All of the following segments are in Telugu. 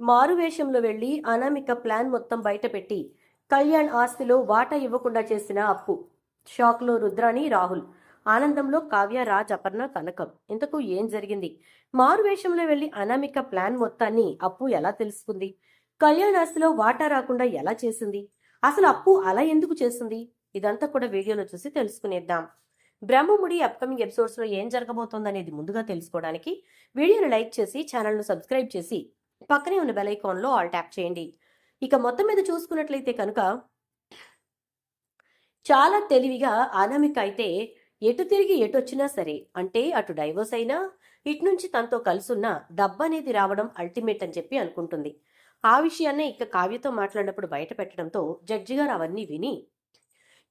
మారువేషంలో వెళ్ళి అనామిక ప్లాన్ మొత్తం బయటపెట్టి కళ్యాణ్ ఆస్తిలో వాటా ఇవ్వకుండా చేసిన అప్పు. షాక్లో రుద్రాణి రాహుల్. ఆనందంలో కావ్య రాజ్ అపర్ణ కనకం. ఇంతకు ఏం జరిగింది? మారువేషంలో వెళ్ళి అనామిక ప్లాన్ మొత్తాన్ని అప్పు ఎలా తెలుసుకుంది? కళ్యాణ్ ఆస్తిలో వాటా రాకుండా ఎలా చేసింది? అసలు అప్పు అలా ఎందుకు చేసింది? ఇదంతా కూడా వీడియోలో చూసి తెలుసుకునేద్దాం. బ్రహ్మముడి అప్కమింగ్ ఎపిసోడ్స్లో ఏం జరగబోతోందనేది ముందుగా తెలుసుకోవడానికి వీడియోను లైక్ చేసి ఛానల్ను సబ్స్క్రైబ్ చేసి పక్కనే ఉన్న బెల్ ఐకాన్లో ఆల్ ట్యాప్ చేయండి. ఇక మొత్తం మీద చూసుకున్నట్లయితే కనుక చాలా తెలివిగా అనామిక అయితే ఎటు తిరిగి ఎటు వచ్చినా సరే అంటే అటు డైవోర్స్ అయినా ఇటు నుంచి తనతో కలుసున్న డబ్బు అనేది రావడం అల్టిమేట్ అని చెప్పి అనుకుంటుంది. ఆ విషయాన్నే ఇక కావ్యతో మాట్లాడినప్పుడు బయట పెట్టడంతో జడ్జి గారు అవన్నీ విని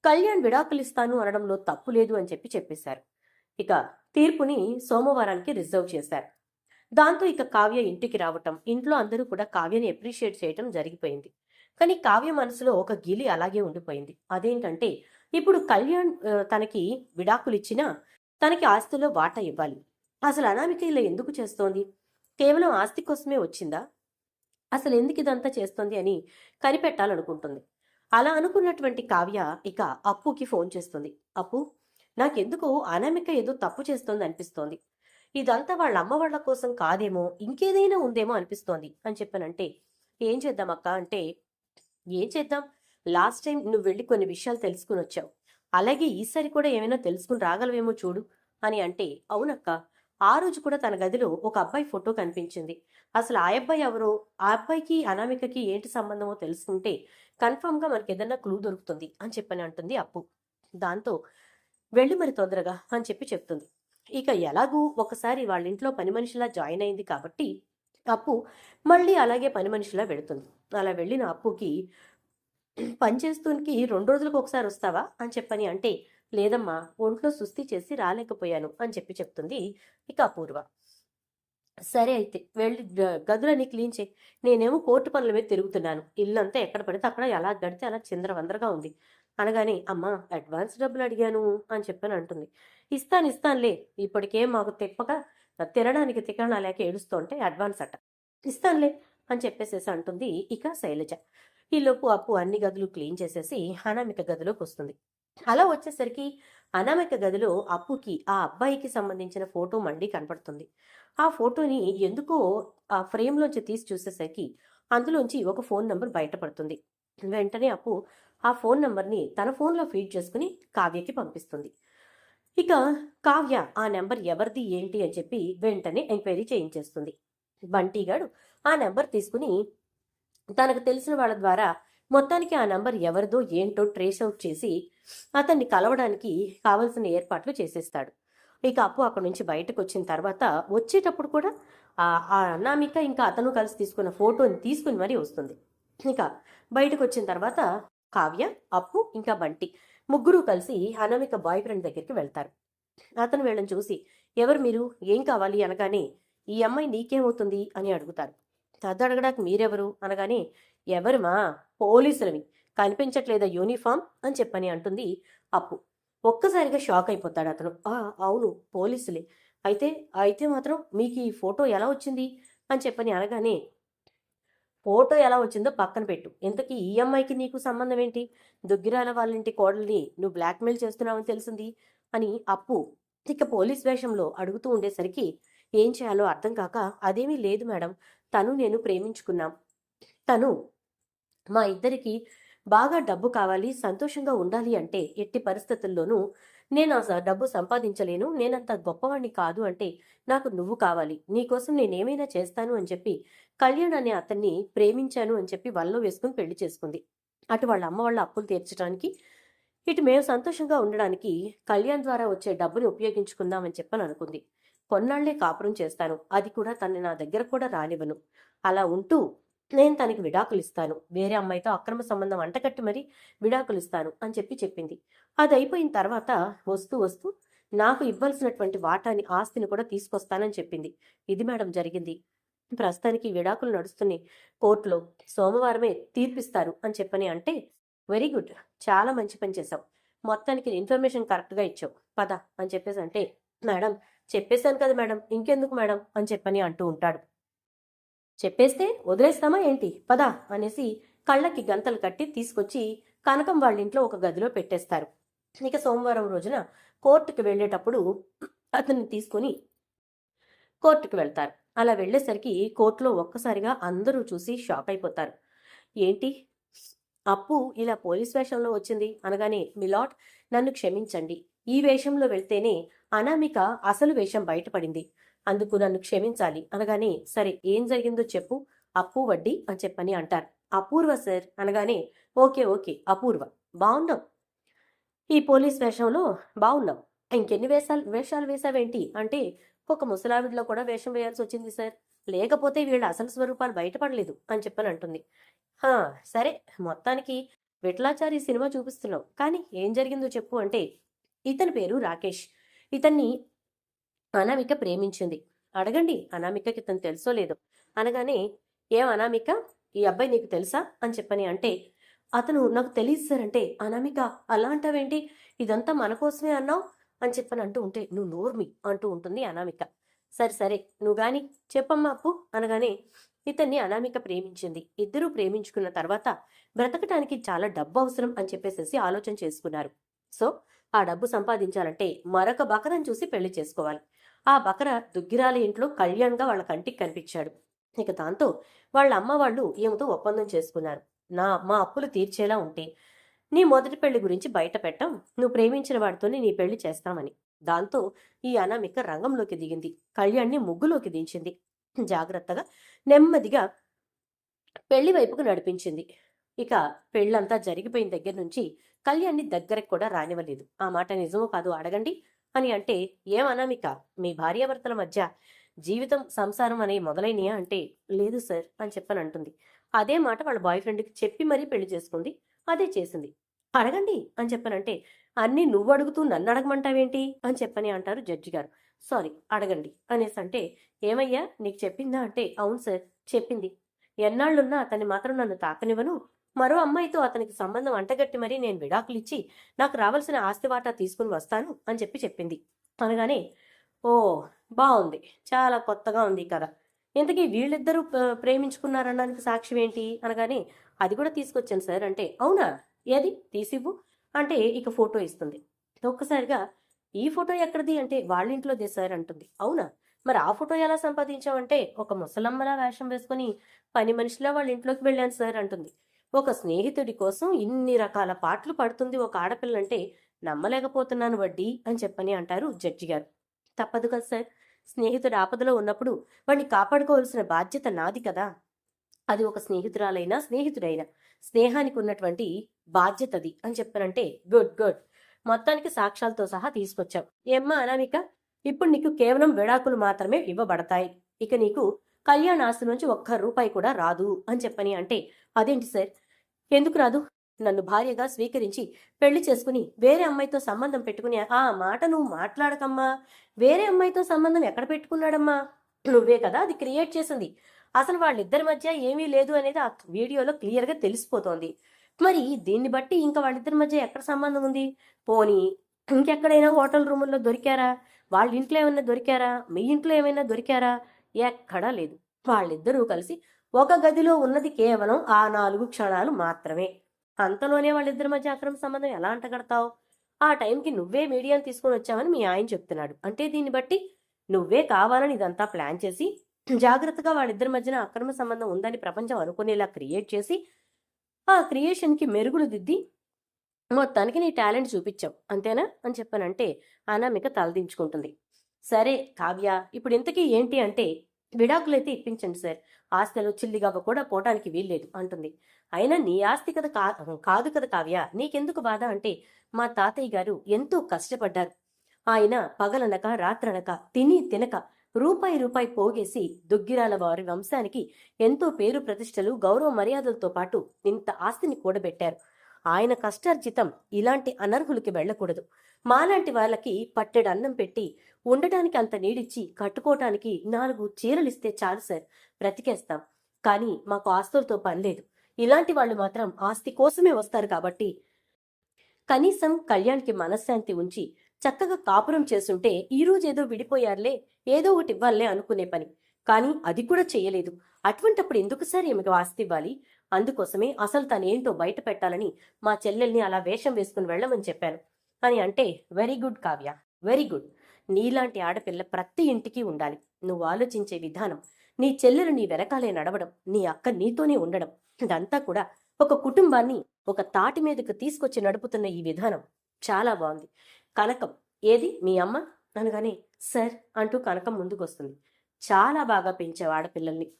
కళ్యాణ్ విడాకులు ఇస్తాను అనడంలో తప్పు లేదు అని చెప్పి చెప్పేశారు. ఇక తీర్పుని సోమవారానికి రిజర్వ్ చేశారు. దాంతో ఇక కావ్య ఇంటికి రావటం ఇంట్లో అందరూ కూడా కావ్యని అప్రిషియేట్ చేయటం జరిగిపోయింది. కానీ కావ్య మనసులో ఒక గిలి అలాగే ఉండిపోయింది. అదేంటంటే ఇప్పుడు కళ్యాణ్ తనకి విడాకులు ఇచ్చినా తనకి ఆస్తిలో వాటా ఇవ్వాలి. అసలు అనామిక ఇలా ఎందుకు చేస్తోంది? కేవలం ఆస్తి కోసమే వచ్చిందా? అసలు ఎందుకు ఇదంతా చేస్తోంది అని కనిపెట్టాలనుకుంటుంది. అలా అనుకున్నటువంటి కావ్య ఇక అప్పుకి ఫోన్ చేస్తుంది. అప్పు నాకెందుకు అనామిక ఏదో తప్పు చేస్తోంది అనిపిస్తోంది. ఇదంతా వాళ్ళ అమ్మ వాళ్ళ కోసం కాదేమో ఇంకేదైనా ఉందేమో అనిపిస్తోంది. అని చెప్పానంటే ఏం చేద్దాం అక్క? అంటే ఏం చేద్దాం? లాస్ట్ టైం నువ్వు వెళ్ళి కొన్ని విషయాలు తెలుసుకుని వచ్చావు. అలాగే ఈసారి కూడా ఏమైనా తెలుసుకుని రాగలవేమో చూడు అని అంటే అవునక్క. ఆ రోజు కూడా తన గదిలో ఒక అబ్బాయి ఫోటో కనిపించింది. అసలు ఆ అబ్బాయి ఎవరో ఆ అబ్బాయికి అనామికకి ఏంటి సంబంధమో తెలుసుకుంటే కన్ఫామ్గా మనకి ఏదన్నా క్లూ దొరుకుతుంది అని చెప్పని అంటుంది అప్పు. దాంతో వెళ్ళి మరి తొందరగా అని చెప్పి చెప్తుంది. ఇక ఎలాగూ ఒకసారి వాళ్ళ ఇంట్లో పని మనిషిలా జాయిన్ అయింది కాబట్టి అప్పు మళ్ళీ అలాగే పని మనిషిలా వెళుతుంది. అలా వెళ్ళిన అప్పుకి పనిచేస్తూనికి రెండు రోజులకు ఒకసారి వస్తావా అని చెప్పని అంటే లేదమ్మా ఒంట్లో సుస్థి చేసి రాలేకపోయాను అని చెప్పి చెప్తుంది ఇక అపూర్వ. సరే అయితే వెళ్ళి గదులని క్లీన్ చేయి. నేనేమో కోర్టు పనుల మీద తిరుగుతున్నాను. ఇల్లంతా ఎక్కడ పడితే అక్కడ ఎలా గడితే అలా చిందరవందరగా ఉంది. అనగానే అమ్మ అడ్వాన్స్ డబ్బులు అడిగాను అని చెప్పని అంటుంది. ఇస్తాను ఇస్తానులే ఇప్పటికే మాకు తిప్పక తినడానికి తికరణ లేక ఏడుస్తుంటే అడ్వాన్స్ అట ఇస్తానులే అని చెప్పేసేసి అంటుంది ఇక శైలజ. ఈలోపు అప్పు అన్ని గదులు క్లీన్ చేసేసి అనామిక గదిలోకి వస్తుంది. అలా వచ్చేసరికి అనామిక గదిలో అప్పుకి ఆ అబ్బాయికి సంబంధించిన ఫోటో మళ్ళీ కనపడుతుంది. ఆ ఫోటోని ఎందుకో ఆ ఫ్రేమ్లోంచి తీసి చూసేసరికి అందులోంచి ఒక ఫోన్ నంబర్ బయటపడుతుంది. వెంటనే అప్పు ఆ ఫోన్ నెంబర్ని తన ఫోన్లో ఫీడ్ చేసుకుని కావ్యకి పంపిస్తుంది. ఇక కావ్య ఆ నెంబర్ ఎవరిది ఏంటి అని చెప్పి వెంటనే ఎంక్వైరీ చేయించేస్తుంది. బంటీగాడు ఆ నెంబర్ తీసుకుని తనకు తెలిసిన వాళ్ళ ద్వారా మొత్తానికి ఆ నంబర్ ఎవరిదో ఏంటో ట్రేస్ అవుట్ చేసి అతన్ని కలవడానికి కావలసిన ఏర్పాట్లు చేసేస్తాడు. ఇక అప్పు అక్కడి నుంచి బయటకు వచ్చిన తర్వాత వచ్చేటప్పుడు కూడా ఆ ఆ అనామిక ఇంకా అతను కలిసి తీసుకున్న ఫోటోని తీసుకుని మరీ వస్తుంది. ఇక బయటకు వచ్చిన తర్వాత కావ్య అప్పు ఇంకా బంటి. ముగ్గురు కలిసి అనామిక బాయ్ ఫ్రెండ్ దగ్గరికి వెళ్తారు. అతను వీళ్ళని చూసి ఎవరు మీరు? ఏం కావాలి? అనగానే ఈ అమ్మాయి నీకేమవుతుంది? అని అడుగుతారు. తద్దు అడగడానికి మీరెవరు? అనగానే ఎవరుమా పోలీసులవి. కనిపించట్లేదా యూనిఫామ్? అని చెప్పని అంటుంది అప్పు. ఒక్కసారిగా షాక్ అయిపోతాడు అతను. "ఆ, అవును పోలీసులే. అయితే అయితే మాత్రం మీకు ఈ ఫోటో ఎలా వచ్చింది? అని చెప్పని అనగానే ఫోటో ఎలా వచ్చిందో పక్కన పెట్టు. ఇంతకీ ఈ అమ్మాయికి నీకు సంబంధం ఏంటి? దుగ్గిరాల వాళ్ళ ఇంటి కోడల్ని నువ్వు బ్లాక్మెయిల్ చేస్తున్నావని తెలిసింది అని అప్పు ఇక పోలీస్ వేషంలో అడుగుతూ ఉండేసరికి ఏం చేయాలో అర్థం కాక అదేమీ లేదు మేడం. తను నేను ప్రేమించుకున్నాం. తను మా ఇద్దరికి బాగా డబ్బు కావాలి సంతోషంగా ఉండాలి అంటే ఎట్టి పరిస్థితుల్లోనూ నేను ఆ డబ్బు సంపాదించలేను నేనంత గొప్పవాణ్ణి కాదు అంటే నాకు నువ్వు కావాలి. నీకోసం నేనేమైనా చేస్తాను అని చెప్పి కళ్యాణ్ అనే అతన్ని ప్రేమించాను అని చెప్పి వల్లో వేసుకుని పెళ్ళి చేసుకుంది. అటు వాళ్ళ అమ్మ వాళ్ళ అప్పులు తీర్చడానికి ఇటు మేము సంతోషంగా ఉండడానికి కళ్యాణ్ ద్వారా వచ్చే డబ్బుని ఉపయోగించుకుందామని చెప్పని అనుకుంది. కొన్నాళ్ళే కాపురం చేస్తాను. అది కూడా తన్ని నా దగ్గర కూడా రానివ్వను. అలా ఉంటూ నేను తనకి విడాకులు ఇస్తాను వేరే అమ్మాయితో అక్రమ సంబంధం అంటకట్టి మరీ విడాకులు ఇస్తాను అని చెప్పి చెప్పింది. అది అయిపోయిన తర్వాత వస్తూ వస్తూ నాకు ఇవ్వాల్సినటువంటి వాటాని ఆస్తిని కూడా తీసుకొస్తానని చెప్పింది. ఇది మేడం జరిగింది. ప్రస్తుతానికి విడాకులు నడుస్తున్నాయి. కోర్టులో సోమవారమే తీర్పిస్తారు అని చెప్పని అంటే వెరీ గుడ్. చాలా మంచి పని చేశావు. మొత్తానికి ఇన్ఫర్మేషన్ కరెక్ట్గా ఇచ్చావు. పద అని చెప్పేసి అంటే మేడం చెప్పేశాను కదా మేడం. ఇంకెందుకు మేడం? అని చెప్పని అంటూ ఉంటాడు. చెప్పేస్తే వదిలేస్తామా ఏంటి? పదా అనేసి కళ్ళకి గంతలు కట్టి తీసుకొచ్చి కనకం వాళ్ళ ఇంట్లో ఒక గదిలో పెట్టేస్తారు. ఇక సోమవారం రోజున కోర్టుకు వెళ్ళేటప్పుడు అతన్ని తీసుకొని కోర్టుకు వెళ్తారు. అలా వెళ్ళేసరికి కోర్టులో ఒక్కసారిగా అందరూ చూసి షాక్ అయిపోతారు. ఏంటి? అప్పు ఇలా పోలీస్ వేషంలో వచ్చింది అనగానే మిలాట్ నన్ను క్షమించండి. ఈ వేషంలో వెళ్తేనే అనామిక అసలు వేషం బయటపడింది. అందుకు నన్ను క్షమించాలి. అనగానే సరే ఏం జరిగిందో చెప్పు. అప్పు వడ్డీ అని చెప్పని అంటారు. అపూర్వ సార్. అనగానే ఓకే ఓకే అపూర్వ. బాగున్నాం ఈ పోలీస్ వేషంలో బాగున్నాం ఇంకెన్ని వేషాలు వేషాలు వేశావేంటి? అంటే ఒక ముసలావిడిలో కూడా వేషం వేయాల్సి వచ్చింది సార్. లేకపోతే వీళ్ళ అసలు స్వరూపాలు బయటపడలేదు అని చెప్పని అంటుంది. హా సరే మొత్తానికి విఠలాచారి సినిమా చూపిస్తున్నావు కానీ ఏం జరిగిందో చెప్పు అంటే ఇతని పేరు రాకేష్. ఇతన్ని అనామిక ప్రేమించింది. అడగండి అనామికకి ఇతను తెలుసో లేదో. అనగానే ఏం అనామిక? ఈ అబ్బాయి నీకు తెలుసా? అని చెప్పని అంటే అతను నాకు తెలియదు సార్. అంటే అనామిక అలా అంటావేంటి ఇదంతా మన కోసమే అన్నావు? అని చెప్పని అంటూ ఉంటే నువ్వు నోర్మి అంటూ ఉంటుంది అనామిక. సరే సరే నువ్వు గాని చెప్పమ్మా అప్పు. అనగానే ఇతన్ని అనామిక ప్రేమించింది. ఇద్దరూ ప్రేమించుకున్న తర్వాత బ్రతకటానికి చాలా డబ్బు అవసరం అని చెప్పేసేసి ఆలోచన చేసుకున్నారు. సో ఆ డబ్బు సంపాదించాలంటే మరొక బకరం చూసి పెళ్ళి చేసుకోవాలి. ఆ బకర దుగ్గిరాల ఇంట్లో కళ్యాణ్గా వాళ్ళ కంటికి కనిపించాడు. ఇక దాంతో వాళ్ళ అమ్మ వాళ్ళు ఈమెతో ఒప్పందం చేసుకున్నారు. నా మా అప్పులు తీర్చేలా ఉంటే నీ మొదటి పెళ్ళి గురించి బయట పెట్టం నువ్వు ప్రేమించిన వాడితోనే నీ పెళ్ళి చేస్తామని. దాంతో ఈ అనామిక రంగంలోకి దిగింది. కళ్యాణ్ని ముగ్గులోకి దించింది. జాగ్రత్తగా నెమ్మదిగా పెళ్ళి వైపుకు నడిపించింది. ఇక పెళ్ళంతా జరిగిపోయిన దగ్గర నుంచి కళ్యాణ్ని దగ్గరకు కూడా రానివ్వలేదు. ఆ మాట నిజమో కాదు అడగండి. అని అంటే ఏం అనామిక మీ భార్యాభర్తల మధ్య జీవితం సంసారం అనే మొదలైనయా? అంటే లేదు సార్ అని చెప్పని అంటుంది. అదే మాట వాళ్ళ బాయ్ ఫ్రెండ్కి చెప్పి మరీ పెళ్ళి చేసుకుంది. అదే చేసింది. అడగండి అని చెప్పనంటే అన్నీ నువ్వు అడుగుతూ నన్ను అడగమంటావేంటి? అని చెప్పని అంటారు జడ్జి గారు. సారీ అడగండి అనేసి అంటే ఏమయ్యా నీకు చెప్పిందా? అంటే అవును సార్ చెప్పింది. ఎన్నాళ్ళున్నా అతన్ని మాత్రం నన్ను తాకనివ్వను. మరో అమ్మాయితో అతనికి సంబంధం అంటగట్టి మరీ నేను విడాకులు ఇచ్చి నాకు రావాల్సిన ఆస్తి వాటా తీసుకుని వస్తాను అని చెప్పి చెప్పింది. అనగానే ఓ బాగుంది చాలా కొత్తగా ఉంది ఈ కథ. ఇంతకీ వీళ్ళిద్దరూ ప్రేమించుకున్నారనడానికి సాక్ష్యం ఏంటి? అనగానే అది కూడా తీసుకొచ్చాను సార్. అంటే అవునా? ఏది? తీసివ్వు. అంటే ఇక ఫోటో ఇస్తుంది. ఒక్కసారిగా ఈ ఫోటో ఎక్కడిది? అంటే వాళ్ళ ఇంట్లోదే సార్ అంటుంది. అవునా? మరి ఆ ఫోటో ఎలా సంపాదించామంటే ఒక ముసలమ్మలా వేషం వేసుకుని పని మనిషిలా వాళ్ళ ఇంట్లోకి వెళ్ళాను సార్ అంటుంది. ఒక స్నేహితుడి కోసం ఇన్ని రకాల పాటలు పడుతుంది ఒక ఆడపిల్లంటే నమ్మలేకపోతున్నాను వడ్డీ అని చెప్పని అంటారు జడ్జి గారు. తప్పదు కదా సార్. స్నేహితుడు ఆపదలో ఉన్నప్పుడు వాడిని కాపాడుకోవాల్సిన బాధ్యత నాది కదా. అది ఒక స్నేహితురాలైనా స్నేహితుడైనా స్నేహానికి ఉన్నటువంటి బాధ్యతది అని చెప్పానంటే గుడ్ గుడ్. మొత్తానికి సాక్ష్యాలతో సహా తీసుకొచ్చాం. ఏమ్మా అనామిక ఇప్పుడు నీకు కేవలం విడాకులు మాత్రమే ఇవ్వబడతాయి. ఇక నీకు కళ్యాణ్ ఆస్తి నుంచి ఒక్క రూపాయి కూడా రాదు అని చెప్పని అంటే అదేంటి సార్? ఎందుకు రాదు? నన్ను భార్యగా స్వీకరించి పెళ్ళి చేసుకుని వేరే అమ్మాయితో సంబంధం పెట్టుకుని ఆ మాట నువ్వు మాట్లాడకమ్మా. వేరే అమ్మాయితో సంబంధం ఎక్కడ పెట్టుకున్నాడమ్మా? నువ్వే కదా అది క్రియేట్ చేసింది. అసలు వాళ్ళిద్దరి మధ్య ఏమీ లేదు అనేది ఆ వీడియోలో క్లియర్గా తెలిసిపోతోంది. మరి దీన్ని బట్టి ఇంకా వాళ్ళిద్దరి మధ్య ఎక్కడ సంబంధం ఉంది? పోనీ ఇంకెక్కడైనా హోటల్ రూముల్లో దొరికారా? వాళ్ళ ఇంట్లో ఏమైనా దొరికారా? మీ ఇంట్లో ఏమైనా దొరికారా? ఎక్కడా లేదు. వాళ్ళిద్దరూ కలిసి ఒక గదిలో ఉన్నది కేవలం ఆ నాలుగు క్షణాలు మాత్రమే. అంతలోనే వాళ్ళిద్దరి మధ్య అక్రమ సంబంధం ఎలా అంటగడతావు? ఆ టైంకి నువ్వే మీడియాని తీసుకొని వచ్చావని మీ ఆయన చెప్తున్నాడు. అంటే దీన్ని బట్టి నువ్వే కావాలని ఇదంతా ప్లాన్ చేసి జాగ్రత్తగా వాళ్ళిద్దరి మధ్యన అక్రమ సంబంధం ఉందని ప్రపంచం అనుకునేలా క్రియేట్ చేసి ఆ క్రియేషన్కి మెరుగులు దిద్ది మొత్తానికి నీ టాలెంట్ చూపించావు. అంతేనా? అని చెప్పానంటే అనామిక తలదించుకుంటుంది. సరే కావ్య ఇప్పుడు ఇంతకీ ఏంటి అంటే విడాకులైతే ఇప్పించండి సార్. ఆస్తులు చిల్లిగా కూడా పోవటానికి వీల్లేదు అంటుంది. అయినా నీ ఆస్తి కదా కా కాదు కదా కావ్య నీకెందుకు బాధ అంటే మా తాతయ్య గారు ఎంతో కష్టపడ్డారు. ఆయన పగలనక రాత్రనక తిని తినక రూపాయి రూపాయి పోగేసి దుగ్గిరాల వారి వంశానికి ఎంతో పేరు ప్రతిష్టలు గౌరవ మర్యాదలతో పాటు ఇంత ఆస్తిని కూడబెట్టారు. ఆయన కష్టార్జితం ఇలాంటి అనర్హులకి వెళ్ళకూడదు. మాలాంటి వాళ్ళకి పట్టెడు అన్నం పెట్టి ఉండటానికి అంత నీడిచ్చి కట్టుకోవటానికి నాలుగు చీరలిస్తే చాలు సార్ బ్రతికేస్తాం. కానీ మాకు ఆస్తులతో పని లేదు. ఇలాంటి వాళ్ళు మాత్రం ఆస్తి కోసమే వస్తారు కాబట్టి కనీసం కళ్యాణ్కి మనశ్శాంతి ఉంచి చక్కగా కాపురం చేసుంటే ఈ రోజు ఏదో విడిపోయారులే ఏదో ఒకటి ఇవ్వాలే అనుకునే పని. కానీ అది కూడా చేయలేదు. అటువంటప్పుడు ఎందుకు సార్ ఈమెకు ఆస్తి ఇవ్వాలి? అందుకోసమే అసలు తనేంటో బయట పెట్టాలని మా చెల్లెల్ని అలా వేషం వేసుకుని వెళ్ళమని చెప్పాను. అని అంటే very good Kavya very good. నీలాంటి ఆడపిల్ల ప్రతి ఇంటికి ఉండాలి. నువ్వు ఆలోచించే విధానం నీ చెల్లెలు నీ వెనకాలే నడవడం నీ అక్క నీతోనే ఉండడం ఇదంతా కూడా ఒక కుటుంబాన్ని ఒక తాటి మీదకు తీసుకొచ్చి నడుపుతున్న ఈ విధానం. చాలా బాగుంది. కనకం ఏది? మీ అమ్మ? అనగానే సార్ అంటూ కనకం ముందుకొస్తుంది. చాలా బాగా పెంచావు ఆడపిల్లల్ని.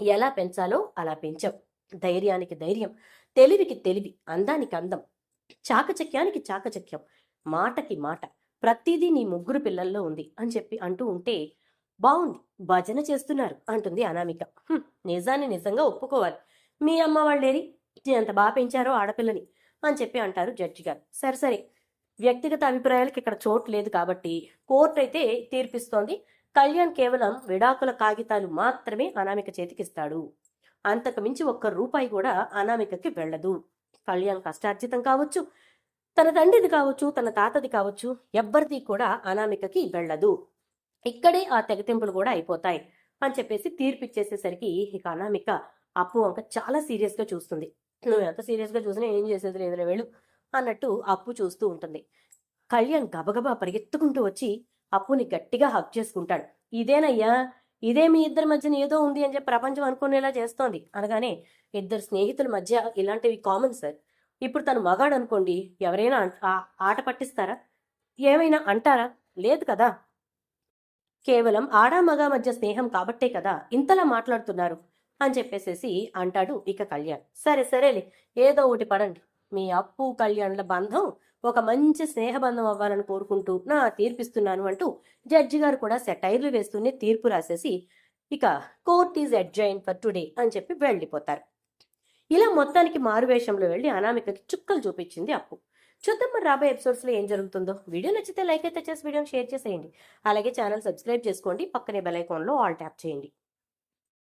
ఎలా పెంచాలో అలా పెంచావు. ధైర్యానికి ధైర్యం తెలివికి తెలివి అందానికి అందం చాకచక్యానికి చాకచక్యం మాటకి మాట ప్రతిదీ నీ ముగ్గురు పిల్లల్లో ఉంది అని చెప్పి అంటూ ఉంటే బాగుంది భజన చేస్తున్నారు అంటుంది అనామిక. నిజాన్ని నిజంగా ఒప్పుకోవాలి. మీ అమ్మ వాళ్ళేరి? ఎంత బాగా పెంచారో ఆడపిల్లని అని చెప్పి అంటారు జడ్జి గారు. సరే సరే. వ్యక్తిగత అభిప్రాయాలకు ఇక్కడ చోటు లేదు కాబట్టి కోర్టు అయితే తీర్పిస్తోంది. కళ్యాణ్ కేవలం విడాకుల కాగితాలు మాత్రమే అనామిక చేతికిస్తాడు. అంతకు మించి ఒక్క రూపాయి కూడా అనామికకి వెళ్ళదు. కళ్యాణ్ కష్టార్జితం కావచ్చు తన తండ్రిది కావచ్చు తన తాతది కావచ్చు ఎవ్వరిది కూడా అనామికకి వెళ్ళదు. ఇక్కడే ఆ తెగతింపులు కూడా అయిపోతాయి అని చెప్పేసి తీర్పు ఇచ్చేసేసరికి ఇక అనామిక అప్పు వంక చాలా సీరియస్గా చూస్తుంది. నువ్వు ఎంత సీరియస్గా చూసినా ఏం చేసేది లేదులే వెళ్ళు అన్నట్టు అప్పు చూస్తూ ఉంటుంది. కళ్యాణ్ గబగబా పరిగెత్తుకుంటూ వచ్చి అప్పుని గట్టిగా హక్ చేసుకుంటాడు. ఇదేనయ్యా ఇదే మీ ఇద్దరి మధ్యన ఏదో ఉంది అని చెప్పి ప్రపంచం అనుకునేలా చేస్తోంది. అనగానే ఇద్దరు స్నేహితుల మధ్య ఇలాంటివి కామన్ సార్ ఇప్పుడు తను మగాడు అనుకోండి ఎవరైనా ఆ- ఆట పట్టిస్తారా? ఏమైనా అంటారా? లేదు కదా. కేవలం ఆడా మగ మధ్య స్నేహం కాబట్టే కదా ఇంతలా మాట్లాడుతున్నారు అని చెప్పేసేసి అంటాడు ఇక కళ్యాణ్. సరే సరేలే. ఏదో ఒకటి పడండి. మీ అప్పు కళ్యాణ్ల బంధం ఒక మంచి స్నేహబంధం అవ్వాలని కోరుకుంటూ నా తీర్పిస్తున్నాను అంటూ జడ్జి గారు కూడా సెటైర్లు వేస్తూనే తీర్పు రాసేసి ఇక court is adjourn for today అని చెప్పి వెళ్ళిపోతారు. ఇలా మొత్తానికి మారువేషంలో వెళ్ళి అనామికకి చుక్కలు చూపించింది అప్పు. చూద్దాం మరి రాబోయే ఎపిసోడ్స్లో ఏం జరుగుతుందో. వీడియో నచ్చితే లైక్ అయితే చేసి వీడియోని షేర్ చేసేయండి. అలాగే ఛానల్ సబ్స్క్రైబ్ చేసుకోండి. పక్కనే బెల్ ఐకాన్లో ఆల్ ట్యాప్ చేయండి.